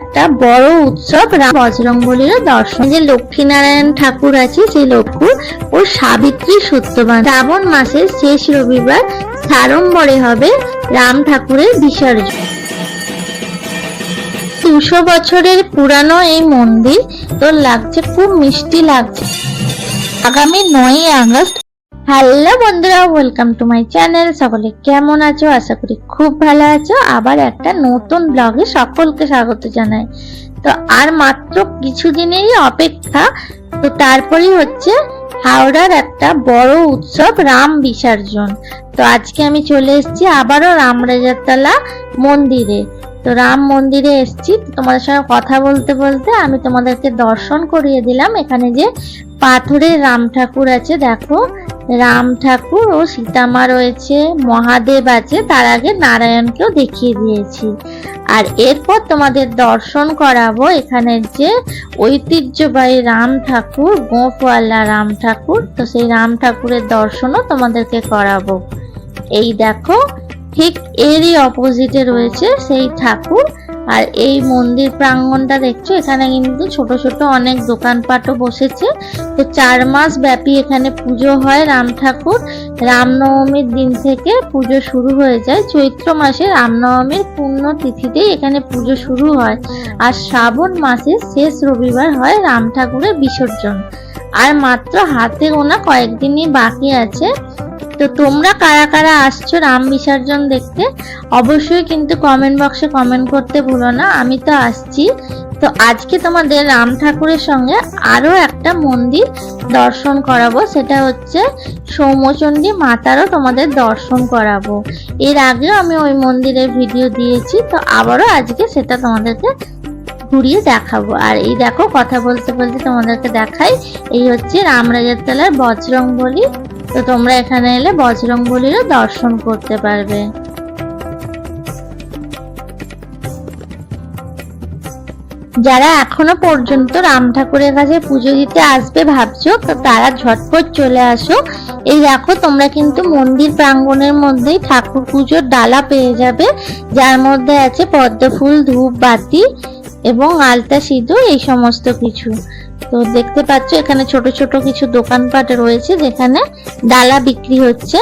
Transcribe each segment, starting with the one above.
একটা বড় উৎসব, রাম বজরঙ্গলিরও দর্শন। যে লক্ষ্মীনারায়ণ ঠাকুর আছে, সেই লক্ষ্মী ও সাবিত্রী সত্যবান। শ্রাবণ মাসের শেষ রবিবার সাড়ম্বরে হবে রাম ঠাকুরের বিসর্জন। দুশো বছরের পুরানো এই মন্দির তো লাগছে, খুব মিষ্টি লাগছে। আগামী নয়ই আগস্ট হ্যালো বন্ধুরা ওয়েলকাম টু মাই চ্যানেল সকলে কেমন আছো? আশা করি খুব ভালো আছো। আবার একটা নতুন ব্লগে সকলকে স্বাগত জানাই। তো আর মাত্র কিছুদিনেরই অপেক্ষা, তো তারপরেই হচ্ছে হাওড়ার একটা বড় উৎসব, রাম বিসর্জন। তো আজকে আমি চলে এসেছি আবারও রামরাজাতলা মন্দিরে। তো রাম মন্দিরে এসেছি। তোমাদের সঙ্গে কথা বলতে বলতে আমি তোমাদেরকে দর্শন করিয়ে দিলাম। এখানে যে পাথরের রাম ঠাকুর আছে, দেখো। রাম ঠাকুর ও সীতামা রয়েছে, মহাদেব আছে, তার আগে নারায়ণকেও দেখিয়ে দিয়েছি। আর এরপর তোমাদের দর্শন করাবো এখানের যে ঐতিহ্যবাহী রাম ঠাকুর, গোঁফওয়ালা রাম ঠাকুর। তো সেই রাম ঠাকুরের দর্শনও তোমাদেরকে করাবো। এই দেখো, ঠিক এরই অপোজিটে রয়েছে সেই ঠাকুর। আর এই মন্দির প্রাঙ্গণটা দেখছ? এখানে কিন্তু ছোট ছোট অনেক দোকানপাটও বসেছে। তো চার মাস ব্যাপী এখানে পুজো হয় রাম ঠাকুর। রামনবমীর দিন থেকে পুজো শুরু হয়ে যায়। চৈত্র মাসে রামনবমীর পূর্ণ তিথিতেই এখানে পুজো শুরু হয়। আর শ্রাবণ মাসের শেষ রবিবার হয় রাম ঠাকুরের বিসর্জন। আর মাত্র হাতে গোনা কয়েকদিনই বাকি আছে। তো তোমরা কারা কারা আসছো রাম বিসর্জন দেখতে, অবশ্যই কিন্তু কমেন্ট বক্সে কমেন্ট করতে ভুলো না, আমি তো আসছি। তো আজকে তোমাদের রাম ঠাকুরের সঙ্গে আরও একটা মন্দির দর্শন করাবো, সেটা হচ্ছে সৌম্যচণ্ডী মাতারও তোমাদের দর্শন করাবো। এর আগেও আমি ওই মন্দিরের ভিডিও দিয়েছি, তো আবারও আজকে সেটা তোমাদেরকে ঘুরিয়ে দেখাবো। আর এই দেখো, কথা বলতে বলতে তোমাদেরকে দেখাই, এই হচ্ছে রামরাজার তলার বজরং বলি। তো তোমরা এখানে এলে বজরং বলিরও দর্শন করতে পারবে। যারা এখনও পর্যন্ত রাম ঠাকুরের কাছে পুজো দিতে আসবে ভাবছ, তো তারা ঝটপট চলে আসো। এই দেখো, তোমরা কিন্তু মন্দির প্রাঙ্গণের মধ্যেই ঠাকুর পুজোর ডালা পেয়ে যাবে। যার মধ্যে আছে পদ্ম ফুল ধূপ বাতি এবং আলতা সিঁদুর, এই সমস্ত কিছু। তো দেখতে পাচ্ছ, এখানে ছোট ছোট কিছু দোকানপাট রয়েছে যেখানে ডালা বিক্রি হচ্ছে।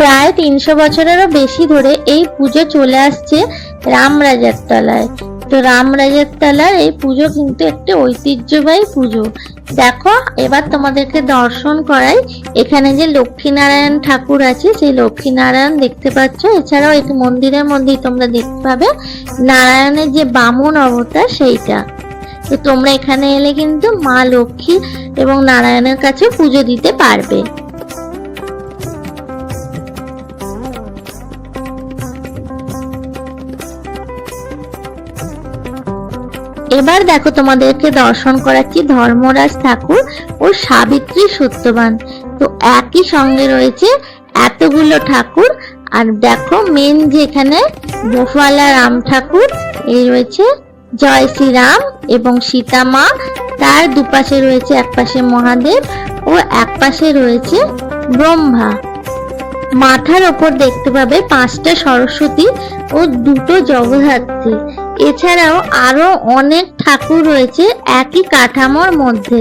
প্রায় তিনশো বছরেরও বেশি ধরে এই পুজো চলে আসছে রামরাজার তলায়। তো রামরাজার তলার এই পুজো কিন্তু একটি ঐতিহ্যবাহী পুজো। দেখো, এবার তোমাদেরকে দর্শন করাই। এখানে যে লক্ষ্মীনারায়ণ ঠাকুর আছে, সেই লক্ষ্মীনারায়ণ দেখতে পাচ্ছ। এছাড়াও এই মন্দিরের মধ্যেই তোমরা দেখতে পাবে নারায়ণের যে বামন অবতার, সেইটা। তো তোমরা এখানে এলে কিন্তু মা লক্ষ্মী এবং নারায়ণের কাছে পুজো দিতে পারবে। এবার দেখো তোমাদেরকে দর্শন করাচ্ছি ধর্মরাজ ঠাকুর ও সাবিত্রী সত্যবান। তো একই সঙ্গে রয়েছে এতগুলো ঠাকুর আর দেখো মেন যেখানে গোপালা রাম ঠাকুর, এই রয়েছে জয় শ্রীরাম এবং সীতা মা তার দুপাশে রয়েছে এক পাশে মহাদেব ও এক পাশে রয়েছে ব্রহ্মা। মাথার ওপর দেখতে পাবে পাঁচটা সরস্বতী ও দুটো জগদ্ধাত্রী। এছাড়াও আরও অনেক ঠাকুর রয়েছে একই কাঠামোর মধ্যে।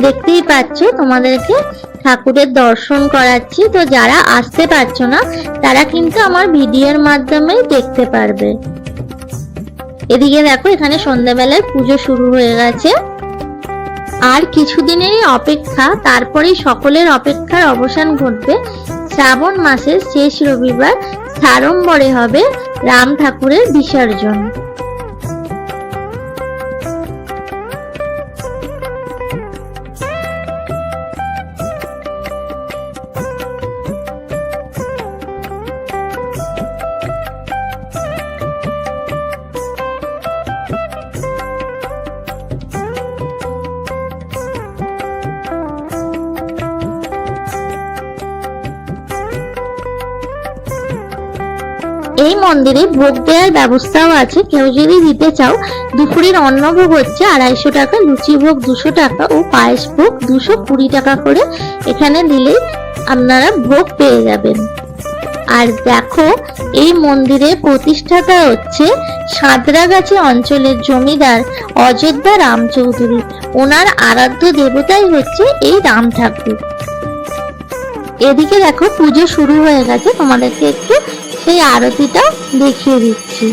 দেখতেই পাচ্ছ, তোমাদেরকে ঠাকুরের দর্শন করাচ্ছি। তো যারা আসতে পারছ না, তারা কিন্তু আমার ভিডিওর মাধ্যমে দেখতে পারবে। এদিকে দেখো, এখানে সন্ধ্যাবেলায় পুজো শুরু হয়ে গেছে। আর কিছুদিনেরই অপেক্ষা, তারপরেই সকলের অপেক্ষার অবসান ঘটবে। শ্রাবণ মাসের শেষ রবিবার, সাড়ম্বরে হবে রাম ঠাকুরের বিসর্জন। এই মন্দিরে ভোগ দেওয়ার ব্যবস্থাও আছে। কেউ যদি দিতে চাও, দুপুরের অন্নভোগ হচ্ছে আড়াইশো টাকা, লুচি ভোগ দুশো টাকা ও পায়েস ভোগ দুশো কুড়ি টাকা করে এখানে দিলেই আপনারা ভোগ পেয়ে যাবেন। আর দেখো, এই মন্দিরের প্রতিষ্ঠাতা হচ্ছে সাঁতরাগাছি অঞ্চলের জমিদার অযোধ্যা রাম চৌধুরী। ওনার আরাধ্য দেবতাই হচ্ছে এই রাম ঠাকুর। এদিকে দেখো, পুজো শুরু হয়ে গেছে। তোমাদেরকে একটু সেই আরতিটা দেখিয়ে দিচ্ছি।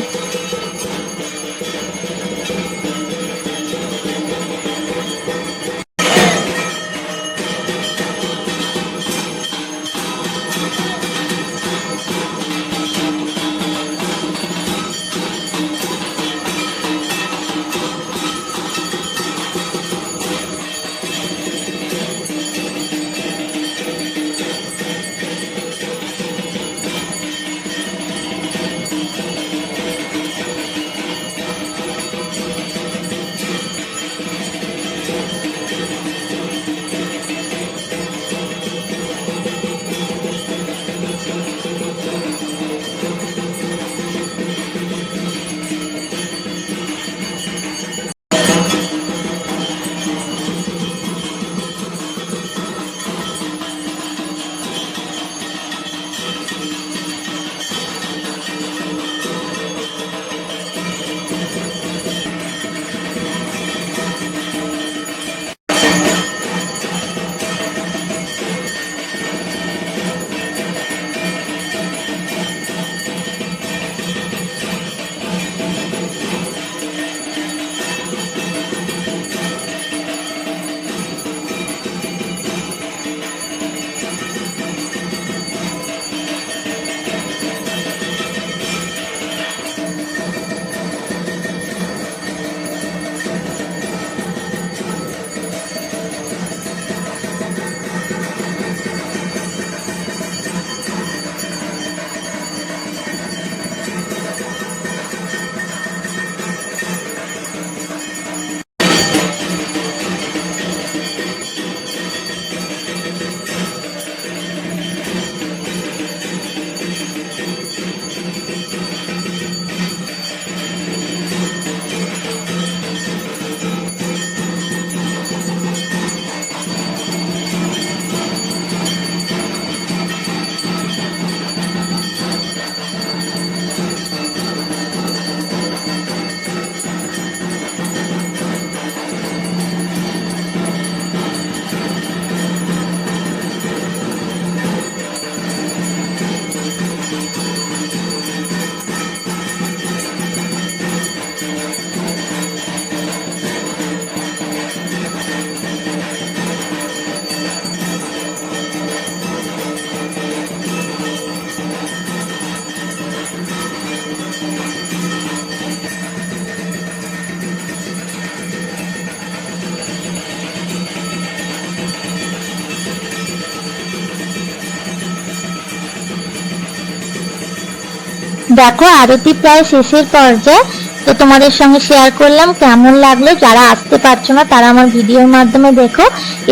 দেখো, আরতি প্রায় শেষের পর্যায়ে। তো তোমাদের সঙ্গে শেয়ার করলাম কেমন লাগল। যারা আসতে পারছ না, তারা আমার ভিডিওর মাধ্যমে দেখো।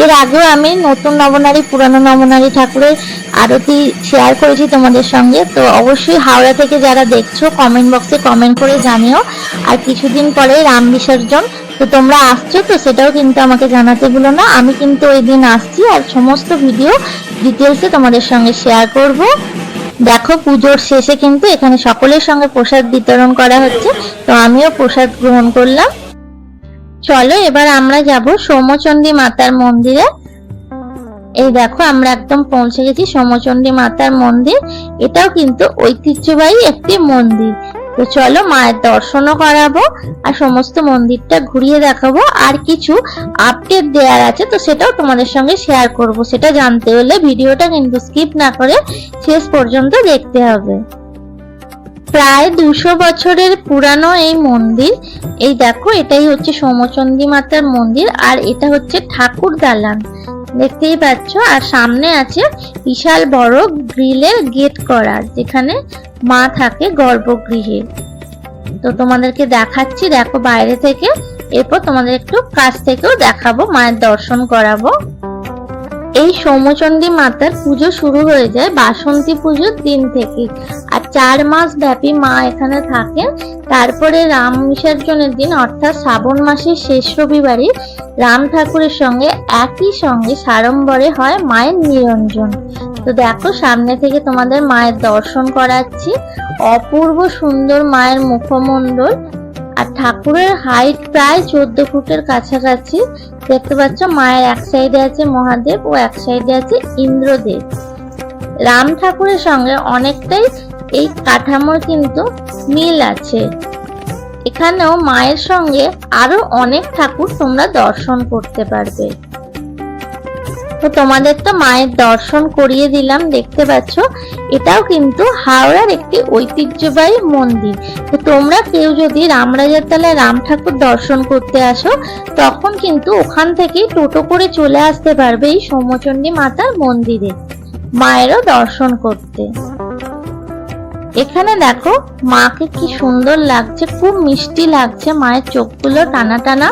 এর আগেও আমি নতুন নবনারী, পুরানো নবনারী ঠাকুরের আরতি শেয়ার করেছি তোমাদের সঙ্গে। তো অবশ্যই হাওড়া থেকে যারা দেখছ কমেন্ট বক্সে কমেন্ট করে জানিও। আর কিছুদিন পরে রাম বিসর্জন। তো তোমরা আসছো, তো সেটাও কিন্তু আমাকে জানাতে ভুলো না। আমি কিন্তু ওই দিন আসছি আর সমস্ত ভিডিও ডিটেলসে তোমাদের সঙ্গে শেয়ার করব। দেখো, পুজোর শেষে কিন্তু এখানে সকলের সঙ্গে প্রসাদ বিতরণ করা হচ্ছে। তো আমিও প্রসাদ গ্রহণ করলাম। চলো, এবার আমরা যাব সোমচণ্ডী মাতার মন্দিরে। এই দেখো, আমরা একদম পৌঁছে গেছি সোমচণ্ডী মাতার মন্দির। এটাও কিন্তু ঐতিহ্যবাহী একটি মন্দির। তো চলো মায়ের দর্শনও করাবো, আর সমস্ত মন্দিরটা ঘুরিয়ে দেখাবো। আর কিছু আপডেট দেওয়ার আছে, তো সেটাও তোমাদের সঙ্গে শেয়ার করব। সেটা জানতে হলে ভিডিওটা কিন্তু স্কিপ না করে শেষ পর্যন্ত দেখতে হবে। প্রায় দুশো বছরের পুরানো এই মন্দির, এই দেখো এটাই হচ্ছে সোমচন্দী মাতার মন্দির, আর এটা হচ্ছে ঠাকুর দালান। দেখতেই পাচ্ছ, আর সামনে আছে বিশাল বড় গ্রিলের গেট করা যেখানে মা থাকে গর্ভগৃহে। তো তোমাদেরকে দেখাচ্ছি, দেখো বাইরে থেকে, এরপর তোমাদের একটু কাছ থেকেও দেখাবো, মায়ের দর্শন করাবো। এই সৌমচণ্ডী মাতার পুজো শুরু হয়ে যায় বাসন্তী পুজোর দিন থেকে। চার মাস ব্যাপী মা এখানে থাকেন। তারপরে রাম বিসর্জনের দিন, অর্থাৎ শ্রাবণ মাসের শেষ রবিবারে রাম ঠাকুরের সঙ্গে একই সঙ্গে সাড়ম্বরে হয় মায়ের নিরঞ্জন। তো দেখো, সামনে থেকে তোমাদের মায়ের দর্শন করাচ্ছি। অপূর্ব সুন্দর মায়ের মুখমণ্ডল। আর ঠাকুরের হাইট প্রায় চোদ্দ ফুটের কাছাকাছি। দেখতে পাচ্ছ, মায়ের এক সাইডে আছে মহাদেব ও এক সাইডে আছে ইন্দ্রদেব। রাম ঠাকুরের সঙ্গে অনেকটাই এই কাঠামোর কিন্তু মিল আছে। এখানেও মায়ের সঙ্গে আরও অনেক ঠাকুর তোমরা দর্শন করতে পারবে। তো তোমাদের তো মায়ের দর্শন করিয়ে দিলাম, দেখতে পাচ্ছ? এটাও কিন্তু হাওড়ার একটি ঐতিহ্যবাহী মন্দির। তো তোমরা কেউ যদি রামরাজার তলায় রাম ঠাকুর দর্শন করতে আসো, তখন কিন্তু ওখান থেকেই টোটো করে চলে আসতে পারবে এই সৌম্যচণ্ডী মাতার মন্দিরে, মায়েরও দর্শন করতে। এখানে দেখো মাকে কি সুন্দর লাগছে, খুব মিষ্টি লাগছে মায়ের চোখগুলো টানা টানা।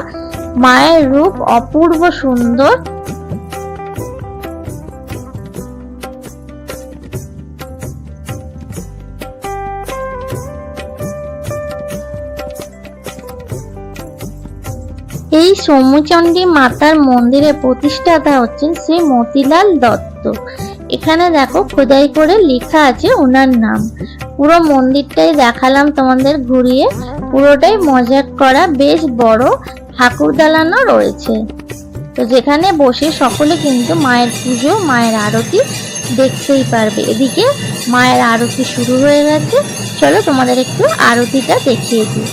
মায়ের রূপ অপূর্ব সুন্দর। এই সৌম্যচণ্ডী মাতার মন্দিরে প্রতিষ্ঠাতা হচ্ছেন শ্রী মতিলাল দত্ত। এখানে দেখো খোদাই করে লেখা আছে ওনার নাম। পুরো মন্দিরটাই দেখালাম তোমাদের ঘুরিয়ে। পুরোটাই মজাক করা, বেশ বড় ঠাকুর দালানও রয়েছে। তো যেখানে বসে সকলে কিন্তু মায়ের পুজো, মায়ের আরতি দেখতেই পারবে। এদিকে মায়ের আরতি শুরু হয়ে গেছে। চলো তোমাদের একটু আরতিটা দেখিয়ে দিই।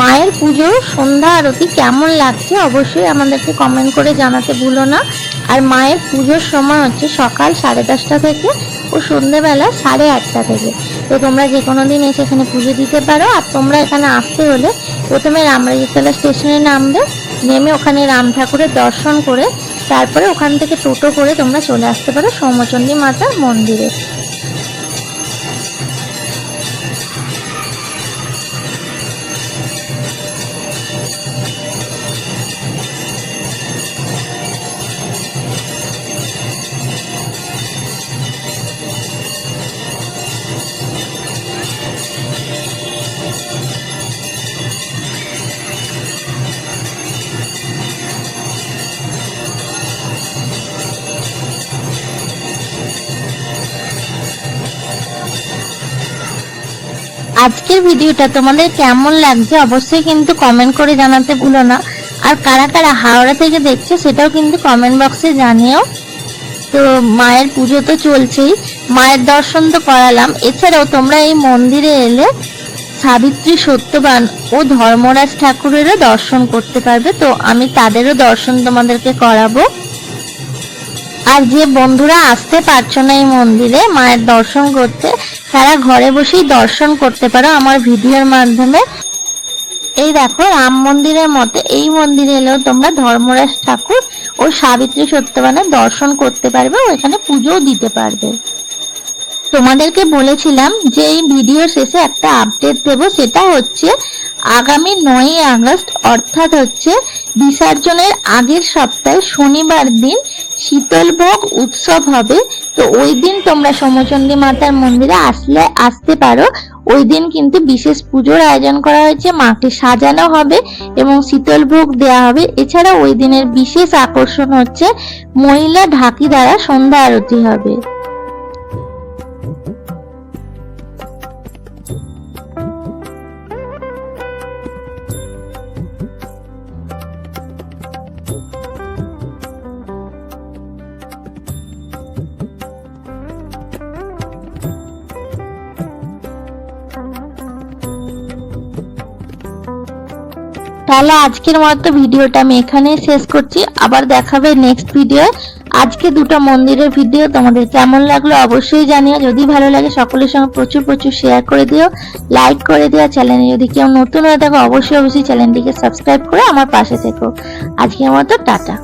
মায়ের পুজো, সন্ধ্যা আরতি কেমন লাগছে অবশ্যই আমাদেরকে কমেন্ট করে জানাতে ভুলো না। আর মায়ের পুজোর সময় হচ্ছে সকাল সাড়ে দশটা থেকে ও সন্ধ্যেবেলা সাড়ে আটটা থেকে। তো তোমরা যে কোনো দিন এসে এখানে পুজো দিতে পারো। আর তোমরা এখানে আসতে হলে প্রথমে রামরাজিতলা স্টেশনে নামবে, নেমে ওখানে রাম ঠাকুরের দর্শন করে, তারপরে ওখান থেকে টোটো করে তোমরা চলে আসতে পারো সৌমচন্ডী মাতার মন্দিরে। আজকের ভিডিওটা তোমাদের কেমন লাগছে অবশ্যই কিন্তু কমেন্ট করে জানাতে ভুলো না। আর কারা কারা হাওড়া থেকে দেখছ সেটাও কিন্তু কমেন্ট বক্সে জানিও। তো মায়ের পুজো তো চলছেই, মায়ের দর্শন তো করালাম। এছাড়াও তোমরা এই মন্দিরে এলে সাবিত্রী সত্যবান ও ধর্মরাজ ঠাকুরেরও দর্শন করতে পারবে। তো আমি তাদেরও দর্শন তোমাদেরকে করাবো। আর যে বন্ধুরা আসতে পারছ না এই মন্দিরে, মায়ের দর্শন করতে, তারা ঘরে বসেই দর্শন করতে পারো আমার ভিডিওর মাধ্যমে। এই দেখো, রাম মন্দিরের মতে এই মন্দিরে এলেও তোমরা ধর্মরাজ ঠাকুর ও সাবিত্রী সত্যবানের দর্শন করতে পারবে ও এখানে পুজোও দিতে পারবে। তোমাদেরকে বলেছিলাম যে এই ভিডিও শেষে একটা আপডেট দেব, সেটা হচ্ছে আগামী নয়ই আগস্ট, অর্থাৎ হচ্ছে বিসর্জনের আগের সপ্তাহে শনিবার দিন শীতলভোগ উৎসব হবে। তো ওই দিন তোমরা সমচণ্ডী মাতার মন্দিরে আসলে, আসতে পারো। ওই দিন কিন্তু বিশেষ পুজোর আয়োজন করা হয়েছে, মাকে সাজানো হবে এবং শীতল ভোগ দেওয়া হবে। এছাড়া ওই দিনের বিশেষ আকর্ষণ হচ্ছে মহিলা ঢাকি দ্বারা সন্ধ্যা আরতি হবে। তাহলে আজকের মতো ভিডিওটা আমি এখানে শেষ করছি। আবার দেখাবে নেক্সট ভিডিও আজকে দুটো মন্দিরের ভিডিও তোমাদের কেমন লাগল অবশ্যই জানিও। যদি ভালো লাগে সকলের সঙ্গে প্রচুর প্রচুর শেয়ার করে দিও। লাইক করে দিও। চ্যানেলে যদি কেউ নতুন হয়ে থাকো, অবশ্যই অবশ্যই চ্যানেলটিকে সাবস্ক্রাইব করে আমার পাশে থেকো। আজকের মতো টাটা।